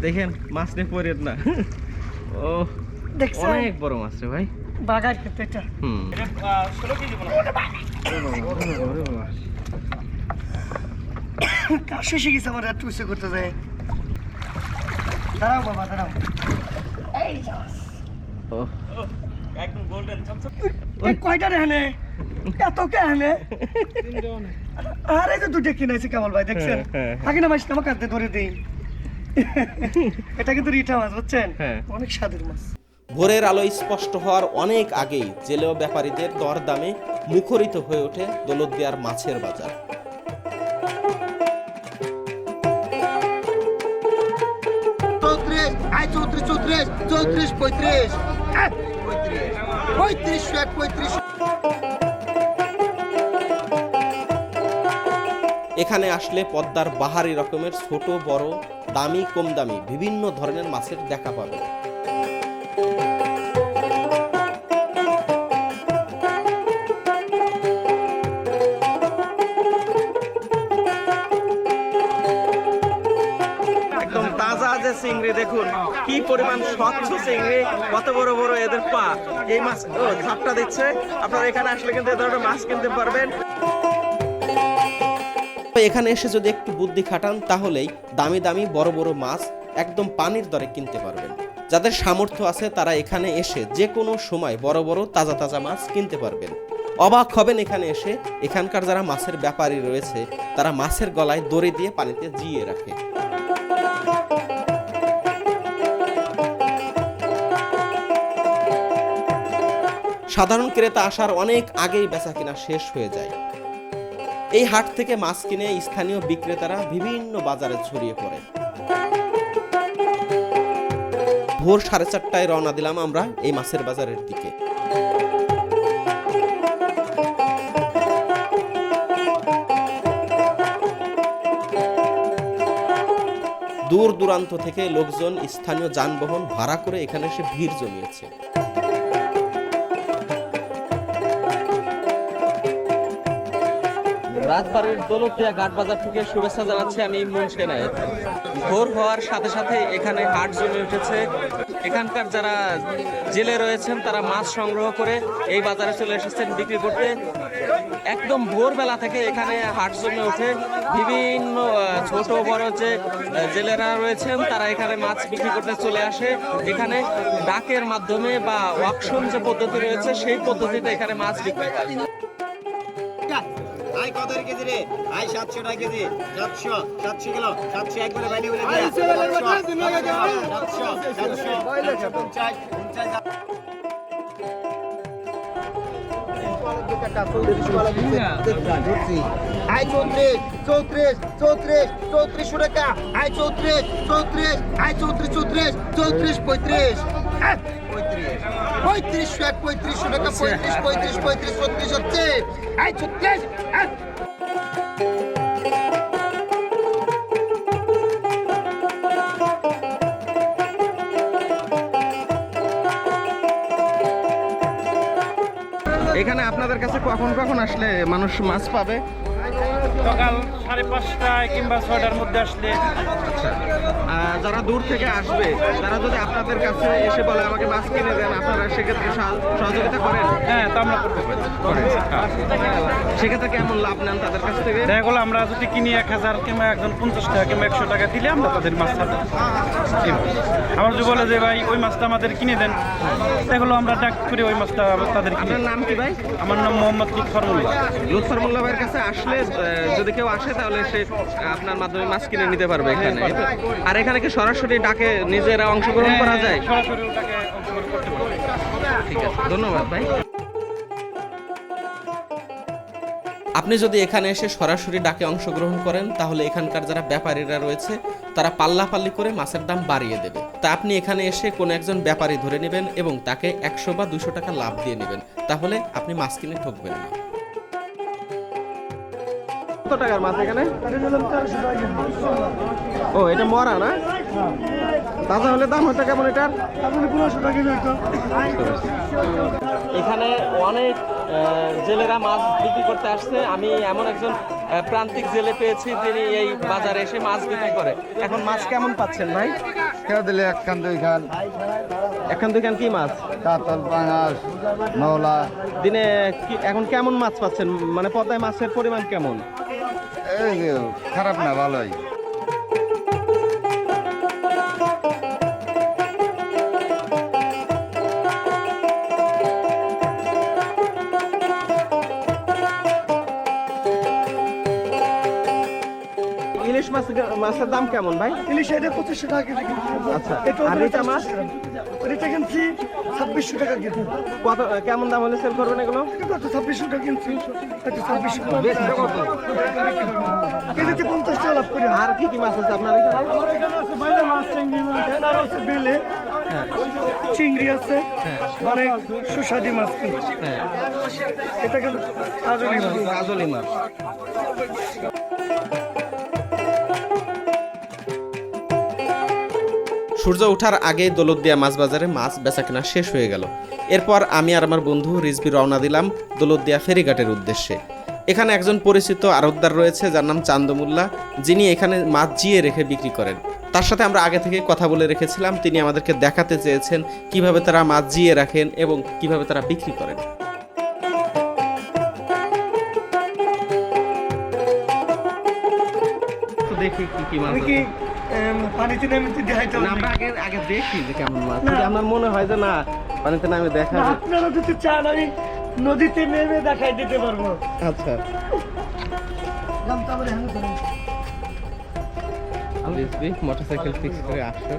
দেখেন মাছ নিয়ে পড়েন না। ও দেখছেন? অনেক বড় মাছ রে ভাই। বাগার ক্ষেত্রে এটা। হুম। শেষে আমার একটু উঁচু করতে যায় দাঁড়াও বাবা দাঁড়াও। এই যাও। ও। ওই কয়টা রেহানে এত কে আরে দুটো কিনেছি কামাল ভাই দেখছেন? হ্যাঁ, হ্যাঁ, হ্যাঁ। আগে না মাছ আমাকে হাতে ধরে দিই? এটা কিন্তু রিঠা মাছ বুঝছেন? হ্যাঁ। অনেক স্বাদের মাছ। ভোরের আলো স্পষ্ট হওয়ার অনেক আগেই জেলে ও ব্যাপারীদের দরদামে মুখরিত হয়ে ওঠে দৌলতদিয়ার মাছের বাজার। চৌত্রিশ আয় চৌত্রিশ চৌত্রিশ চৌত্রিশ পঁয়ত্রিশ। পঁয়ত্রিশ পঁয়ত্রিশ। এখানে আসলে পদ্মার বাহারি রকমের ছোট, বড়, দামি কম দামি বিভিন্ন ধরনের মাছের দেখা পাবে। একদম তাজা যে চিংড়ি দেখুন, কি পরিমাণ স্বচ্ছ চিংড়ি, কত বড় বড় এদের পা। এই মাছ ঝাপটা দিচ্ছে। আপনারা এখানে আসলে কিন্তু এ ধরনের মাছ কিনতে পারবেন। তো এখানে এসে যদি একটু বুদ্ধি খাটান, তাহলেই দামি দামি বড় বড় মাছ একদম পানির দরে কিনতে পারবেন। যাদের সামর্থ্য আছে, তারা এখানে এসে যে কোনো সময় বড় বড় তাজা তাজা মাছ কিনতে পারবেন। অবাক হবেন এখানে এসে, এখানকার যারা মাছের ব্যাপারী রয়েছে, তারা মাছের গলায় দড়ি দিয়ে পানিতে জিয়ে রাখে। সাধারণ ক্রেতা আসার অনেক আগেই বেচা কিনা শেষ হয়ে যায়। এই হাট থেকে মাছ কিনে স্থানীয় বিক্রেতারা বিভিন্ন বাজারে ছড়িয়ে পড়ে। ভোর সাড়ে চারটায় রওনা দিলাম আমরা এই মাছের বাজারের দিকে। দূর দূরান্ত থেকে লোকজন স্থানীয় যানবাহন ভাড়া করে এখানে এসে ভিড় জমিয়েছে। রাজবাড়ির দৌলতিয়া ঘাট বাজার থেকে শুভেচ্ছা জানাচ্ছি আমি ইমরান সেনায়েত ভোর হওয়ার সাথে সাথে এখানে হাট জমে উঠেছে। এখানকার যারা জেলে রয়েছেন, তারা মাছ সংগ্রহ করে এই বাজারে চলে এসেছেন বিক্রি করতে। একদম ভোরবেলা থেকে এখানে হাট জমে ওঠে। বিভিন্ন ছোট বড় যে জেলেরা রয়েছেন, তারা এখানে মাছ বিক্রি করতে চলে আসে। এখানে ডাকের মাধ্যমে বা ওয়াকশন যে পদ্ধতি রয়েছে, সেই পদ্ধতিতে এখানে মাছ বিক্রি আয় কত কেজি রে? আয় সাতশো টাকা কেজি। সাতশো সাতশো কিলো সাতশো একবারে বাইরে বলে সাতশো সাতশো পঞ্চাশ পঞ্চাশ চৌত্রিশ চৌত্রিশ চৌত্রিশ চৌত্রিশশো টাকা। আয় চৌত্রিশ চৌত্রিশ আয় চৌত্রিশ চৌত্রিশ চৌত্রিশ পঁয়ত্রিশ। আহ, পঁয়ত্রিশ। পঁয়ত্রিশশো এক পঁয়ত্রিশশো টাকা পঁয়ত্রিশ পঁয়ত্রিশ পঁয়ত্রিশ ছত্রিশ হচ্ছে। আয় ছত্রিশ আহ। এখানে আপনাদের কাছে কখন কখন আসলে মানুষ মাছ পাবে? সকাল সাড়ে পাঁচটায় কিংবা ছয়টার মধ্যে আসলে আচ্ছা। যারা দূর থেকে আসবে তারা যদি আপনাদের কাছে এসে বলে আমাকে মাছ কিনে দেন আপনারা সেক্ষেত্রে সহযোগিতা করেন? হ্যাঁ তা আমরা করতে পারি। সেক্ষেত্রে কেমন লাভ নেন তাদের কাছ থেকে? দেখা গেলো আমরা যদি কিনি এক হাজার কিংবা একজন পঞ্চাশ টাকা কিংবা একশো টাকা দিলে আমরা তাদের মাছ এইভাবে। আবার যদি বলে যে ভাই ওই মাছটা আমাদের কিনে দেন দেখা গেলো আমরা ডাক করে ওই মাছটা তাদের আপনার নাম কি ভাই? আমার নাম মোহাম্মদ লুৎফর মোল্লা। লুৎফর মোল্লা ভাইয়ের কাছে আসলে যদি কেউ আসে তাহলে সে, আপনার মাধ্যমে মাছ কিনে নিতে পারবে এখানে। আর এখানে কি সরাসরি ডাকে নিজেরা অংশগ্রহণ করা যায়? ঠিক আছে, ধন্যবাদ ভাই। আপনি যদি এখানে এসে সরাসরি ডাকে অংশগ্রহণ করেন, তাহলে এখানকার যারা ব্যাপারীরা রয়েছে, তারা পাল্লাপাল্লি করে মাছের দাম বাড়িয়ে দেবে। তা আপনি এখানে এসে কোনো একজন ব্যাপারী ধরে নেবেন এবং তাকে একশো বা দুশো টাকা লাভ দিয়ে নেবেন। তাহলে আপনি মাছ কিনে ঠকবেন না। কত টাকার মাছ এখানে? ও এটা মরা না? তাজা হলে দাম হতো কেমন এটার? এখানে অনেক জেলেরা মাছ বিক্রি করতে আসছে। আমি এমন একজন প্রান্তিক জেলে পেয়েছি তিনি এই বাজারে এসে মাছ বিক্রি করে। এখন মাছ কেমন পাচ্ছেন ভাই? কেউ দিলে এক খান দুই খান। এখন দেখেন কি মাছ? কাতল পাঙাশ মৌলা। দিনে কি- এখন কেমন মাছ পাচ্ছেন? মানে পদ্মায় মাছের পরিমাণ কেমন? এই খারাপ না ভালোই। ইলিশ মাছ মাছের দাম কেমন ভাই? ইলিশ এটা পঁচিশশো টাকা কেজি। আচ্ছা, এটা মাছ? রিটা কিনছি ছাব্বিশশো টাকা কেজি। কত কেমন দাম হলে সেল করবেন এগুলো? এটা কত ছাব্বিশশো টাকা কিনছি এটা ছাব্বিশশো কেজিতে পঞ্চাশ টাকা লাভ করি। আর কি কি মাছ আছে আপনার এখানে? মাছ চিংড়ি চিংড়ি আছে অনেক সুস্বাদু মাছ হ্যাঁ। এটা কিন্তু কাজলি মাছ। কাজলি মাছ। সূর্য ওঠার আগে দৌলতদিয়া মাছ বাজারে মাছ বেচা কেনা শেষ হয়ে গেল। এরপর আমি আর আমার বন্ধু রিজবি রওনা দিলাম দৌলতদিয়া ফেরিঘাটের উদ্দেশ্যে। এখানে একজন পরিচিত আড়তদার রয়েছে যার নাম চান্দমুল্লা যিনি এখানে মাছ জিয়ে রেখে বিক্রি করেন। তার সাথে আমরা আগে থেকে কথা বলে রেখেছিলাম তিনি আমাদেরকে দেখাতে চেয়েছেন কীভাবে তারা মাছ জিয়ে রাখেন এবং কীভাবে তারা বিক্রি করেন। দেখি কি কি মাছ পানিতে নেমে দেখাইতে না, আমরা আগে আগে দেখি যে কেমন মাছ আমার মনে হয় যে না পানিতে নামে দেখা। আপনারা যদি চান আমি নদীতে নেমে দেখাই দিতে পারব। আচ্ছা। রিজবি মোটরসাইকেল ফিক্স করে আসো।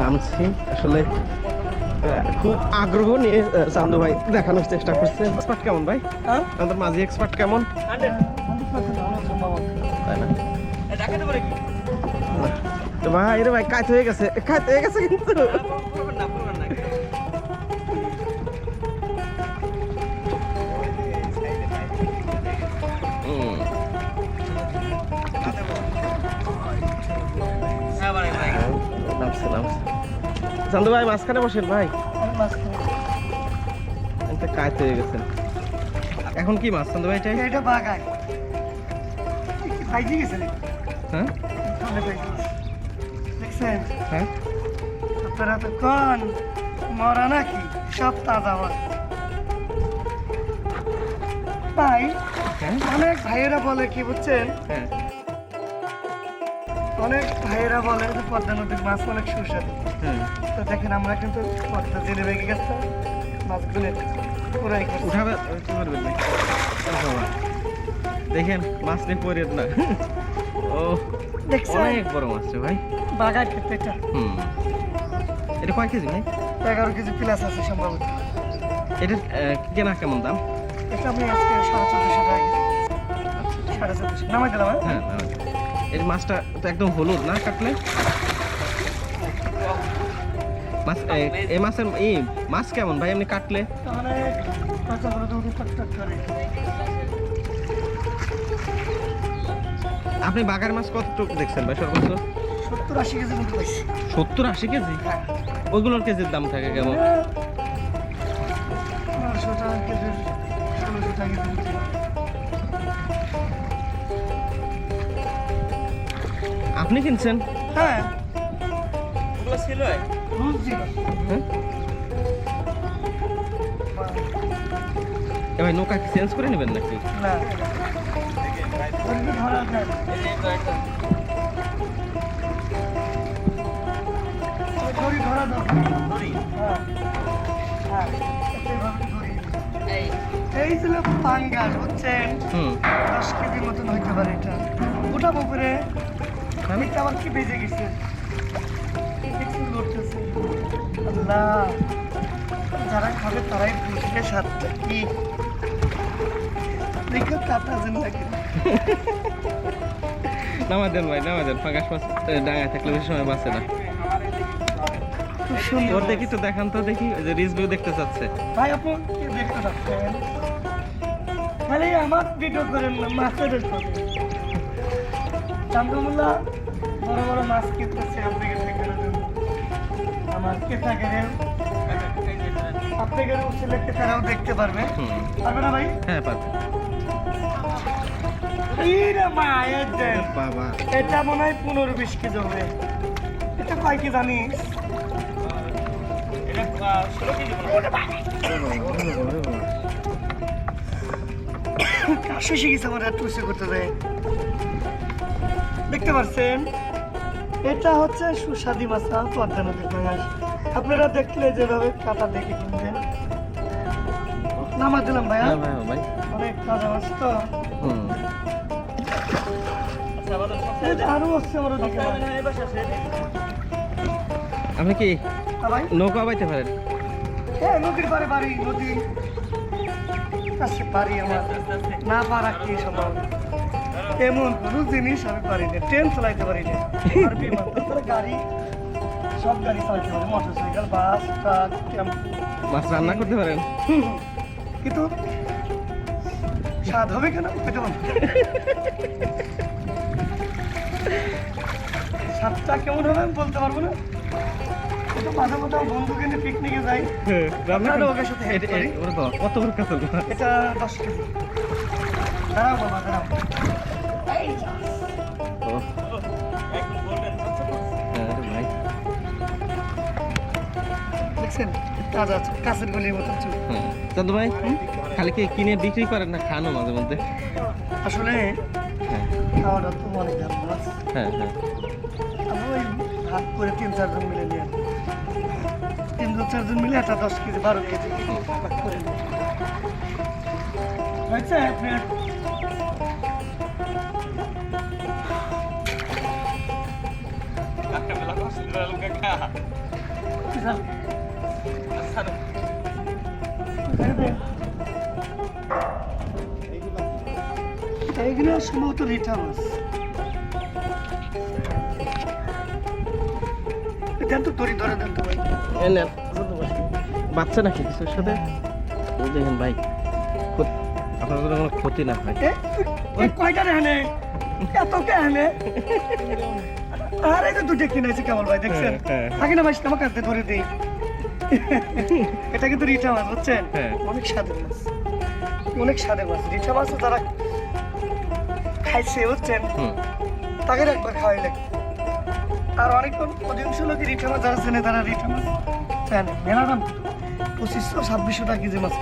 নামছি। আসলে খুব আগ্রহ নিয়ে চান্দু ভাই দেখানোর চেষ্টা করছে। এক্সপার্ট কেমন ভাই? হ্যাঁ? আমাদের মাঝি এক্সপার্ট কেমন? তাই না? তো ভাই রে ভাই কাজ হয়ে গেছে। কাজ হয়ে গেছে কিন্তু। চান্দু ভাই মাঝখানে বসেন ভাই। কাজ হয়ে গেছেন। এখন কি মাছ চান্দু ভাই এটা? বাগায়। খাইতে গেছে নাকি? হ্যাঁ। দেখছেন? হ্যাঁ? আপনারা তো কন মরা নাকি সব তাজা মাছ। তাই হ্যাঁ? অনেক ভাইয়েরা বলে কি বুঝছেন? হ্যাঁ। অনেক ভাইয়েরা বলে যে পদ্মা নদীর মাছ অনেক সুস্বাদু। তো দেখেন আমরা কিন্তু পদ্মা জেলে বেগে গেছে মাছগুলো পুরাই উঠাবে ও বাবা। দেখেন মাছ নিয়ে পড়ে না। ও অনেক বড় মাছ ভাই। খেতে এটা। হুম। এটা কয় কেজি ভাই এগারো কেজি প্লাস আছে সম্ভবত। এটা কেনা কেমন দাম? এটা আমি আজকে সাড়ে চোদ্দশো টাকা কেজি। সাড়ে চোদ্দশো। নামাই দিলাম হ্যাঁ? হ্যাঁ এই মাছটা তো একদম হলুদ না কাটলে? মাছ এই মাছের এই মাছ কেমন ভাই এমনি কাটলে? আপনি বাগার মাছ কতটুকু দেখছেন ভাই সর্বোচ্চ? সত্তর আশি কেজি মতো সত্তর আশি কেজি? হ্যাঁ। ওইগুলোর কেজির দাম থাকে কেমন? আপনি কিনছেন? হ্যাঁ। ওগুলো ছিল এ ভাই নৌকা চেঞ্জ করে নেবেন নাকি? না। হ্যাঁ হ্যাঁ। এই। ছিল পাঙ্গাস বুঝছেন? হুম। দশ কেজির মতন হইতে পারে এটা। ওটা পুকুরে আমি তো আবার কি বেজে গেছে? আল্লাহ। যারা খাবে তারাই বুঝবে স্বাদটা কি। দেখো নামা দেন ভাই নামা দেন। মাছ ডাঙায় থাকলে বেশি সময় বাঁচে না। খুব সুন্দর। ওর দেখি তো দেখান তো দেখি ওই যে রিজভিউ দেখতে চাচ্ছে। ভাই আপনি কি দেখতে পাচ্ছেন খালি আমার ভিডিও করেন না মাছের বড় বড় মাছ কিনতেছে আপনাকে জন্য। আমার আপনাদের ছেলে দেখতে পারবে। পারবে না ভাই? হ্যাঁ পারবে। এটা মনে হয় পনেরো বিশ কেজি হবে। এটা কয় কি জানিস? কাশি শিখেছে আমার একটু উঁচু করতে দেয়। দেখতে পাচ্ছেন এটা হচ্ছে সুস্বাদী মাছা পদ্মা নদীর পাঙাশ আপনারা দেখলে যেভাবে কাটা দেখে কিনবেন। নামা দিলাম ভাইয়া। ভাই ভাই। অনেক তাজা মাছ তো। আরও আসছে আমার ওদিকে। আপনি কি হ্যাঁ নৌকা বাইতে পারেন? হ্যাঁ নদীর পারে বাড়ি নদী কাছে পারি আমার। না পারা কি সম্ভব? এমন কোনো জিনিস আমি পারি না ট্রেন চালাইতে পারি না। আর বিমান গাড়ি সব গাড়ি চালাইতে পারি motorcycle bus truck tempo মাছ রান্না করতে পারেন। কিন্তু স্বাদ হবে কেন? খেতে পারব স্বাদটা কেমন হবে আমি বলতে পারব না। কিন্তু মাঝে মাঝে বন্ধুকে নিয়ে পিকনিকে যাই। আপনারা ওদের সাথে help করি। কত বড় কাতল এটা দশ কেজি। দাঁড়াও বাবা দাঁড়াও। তাজা কাছের গলির মতো চুল। হ্যাঁ চান্দু ভাই খালি কি কিনে বিক্রি করেন না খানো মাঝে মধ্যে? আসলে হ্যাঁ। খাওয়াটা তো অনেক হ্যাঁ হ্যাঁ। আমরা ওই ভাগ করে তিন চারজন মিলে নিয়ে আসি। তিনজন চারজন মিলে একটা দশ কেজি বারো কেজি ভাগ করে নিই। আপনার এইগুলো সম্ভবত রিঠা মাছ। দেন তো দড়ি ধরে দেন তো ভাই। এই নেন, চান্দু ভাই। বাচ্চা নাকি কিছুর সাথে? দেখেন ভাই আপনার কোনো ক্ষতি না হয় এ, এ কয়টা রেহানে এত কে হানে আর যে দুটো কিনেছি কেমন ভাই দেখছেন? হ্যাঁ, হ্যাঁ। আগে না ভাই আমার কাছে ধরে দিই। এটা কিন্তু রিঠা মাছ বুঝছেন? হ্যাঁ। অনেক স্বাদের মাছ। অনেক স্বাদের মাছ। রিঠা মাছ তারা খাইছে বুঝছেন? তাকে একবার খাওয়াই লাগে আর অনেক অধিকাংশ লোক রিঠা মাছ যারা চেনে তারা রিঠা মাছ জানে। মেলা দাম পঁচিশশো ছাব্বিশশো টাকা কেজি মাছ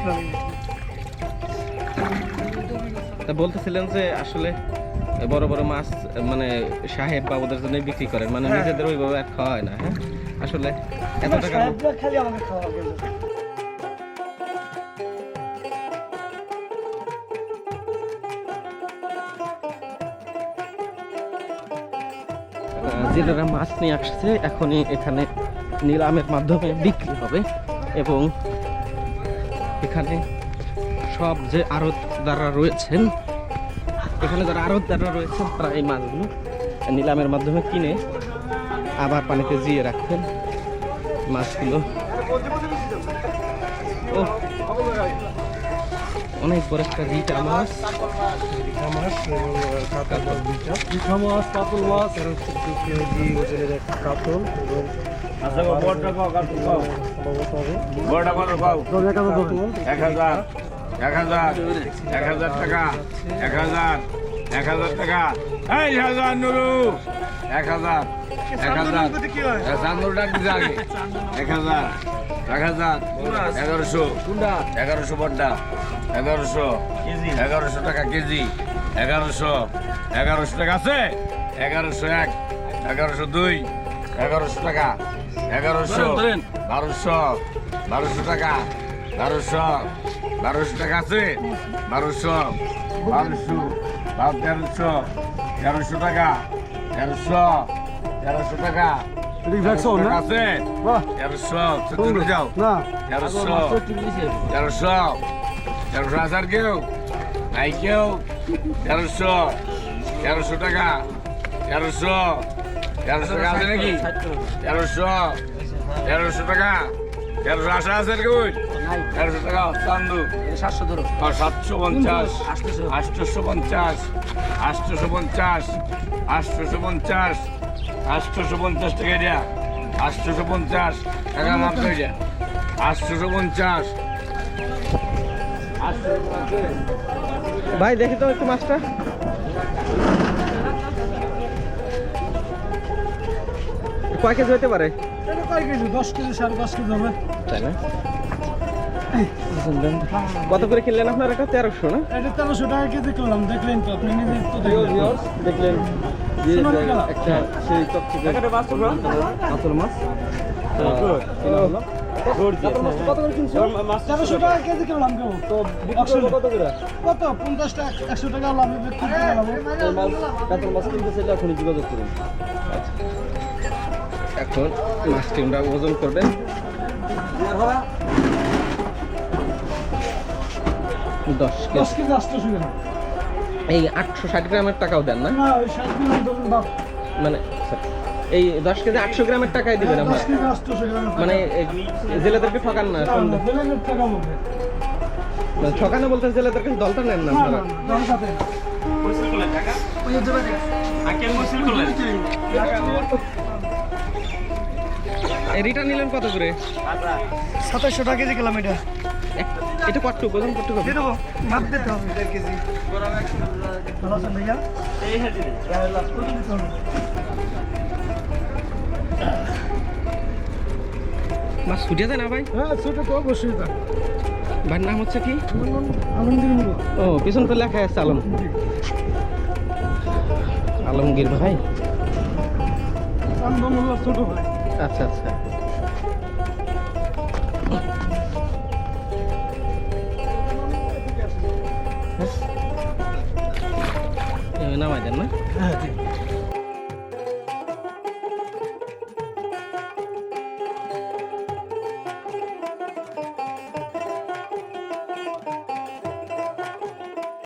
তা বলতেছিলেন যে আসলে বড় বড় মাছ মানে সাহেব বাবুদের জন্য বিক্রি করেন। মানে হ্যাঁ। নিজেদের ওইভাবে খাওয়া হয় না হ্যাঁ? আসলে এত টাকা খালি আমাকে খাওয়া জেলেরা মাছ নিয়ে আসছে এখনই এখানে নিলামের মাধ্যমে বিক্রি হবে এবং এখানে সব যে আড়তদাররা রয়েছেন এখানে যারা আড়তদাররা রয়েছেন তারা এই মাছগুলো নিলামের মাধ্যমে কিনে আবার পানিতে জিয়ে রাখবেন। মাছগুলো ও অনেক বড় একটা রিটা মাছ মাছ কাতল মাছ আর হচ্ছে দু কেজি ওজনের একটা কাতল এবং আচ্ছা এক হাজার এক হাজার এক হাজার টাকা এক হাজার এক হাজার টাকা এই হাজার নুরু এক হাজার এক হাজার। এক হাজার। এগারোশো। এগারোশো বড্ডা। এগারোশো। এগারোশো টাকা কেজি। এগারোশো। এগারোশো টাকা আছে। এগারোশো এক। এগারোশো দুই। এগারোশো টাকা। এগারোশো। বারোশো। বারোশো টাকা। বারোশো। বারোশো টাকা আছে। বারোশো। বারোশো। তেরোশো। তেরোশো টাকা। তেরোশো। তেরোশো টাকা। এদিকে দেখছ না? আছে। বাহ। তেরোশো চতুর্থ যাও। না। তেরোশো। তেরোশো তেরোশো। হাজার কেউ? নাই কেউ? তেরোশো। তেরোশো টাকা। তেরোশো। তেরোশো টাকা আছে নাকি? তেরোশো। তেরোশো টাকা। তেরোশো আশা আছে কেউ তেরোশো টাকা চান্দু সাতশো ধরো। সাতশো পঞ্চাশ। আটশোশো পঞ্চাশ। আটশোশো পঞ্চাশ। আটশোশো পঞ্চাশ। আটশোশো পঞ্চাশ টাকা এটা আটশোশো পঞ্চাশ টাকা মাপ করে এটা আটশোশো পঞ্চাশ। ভাই দেখি তো একটু মাছটা। কয় কেজি হতে পারে? দশ কেজি সাড়ে দশ কেজি হবে। তাই না? কত করে কিনলেন আপনার এটা? তেরোশো না? এটা তেরোশো টাকা কেজি করলাম দেখলেন তো আপনি নিজে তো দেখলেন। মাছ একশো টাকা যোগাযোগ করুন আচ্ছা। এখন ওজন করবেন দশ কেজি দশ কেজি আটশো গ্রাম এই আটশো ষাট গ্রামের টাকাও দেন না? মানে এই দশ কেজি আটশো গ্রামের টাকাই দিবেন দশ আপনার মানে জেলেদেরকে ঠকান না মানে ঠকানো বলতে জেলেদের কাছে দলটা নেন না আপনারা? রিটার্ন নিলেন কত করে? সাতাশশো টাকা কেজি গেলাম এটা কটটুক ওজন কটটুক হবে দেবো মাপ দিতে হবে। কেজি। ভালো আছেন ভাইয়া? কত দিতে মাছ ছুটিয়ে দেয় না ভাই? হ্যাঁ ছোট তো অবশ্যই ভাইয়ের নাম হচ্ছে কি? আলমগীর ও পিছন তো লেখা আছে আলম। আলমগীর ভাই? ছোট ভাই। আচ্ছা আচ্ছা। 嗯对。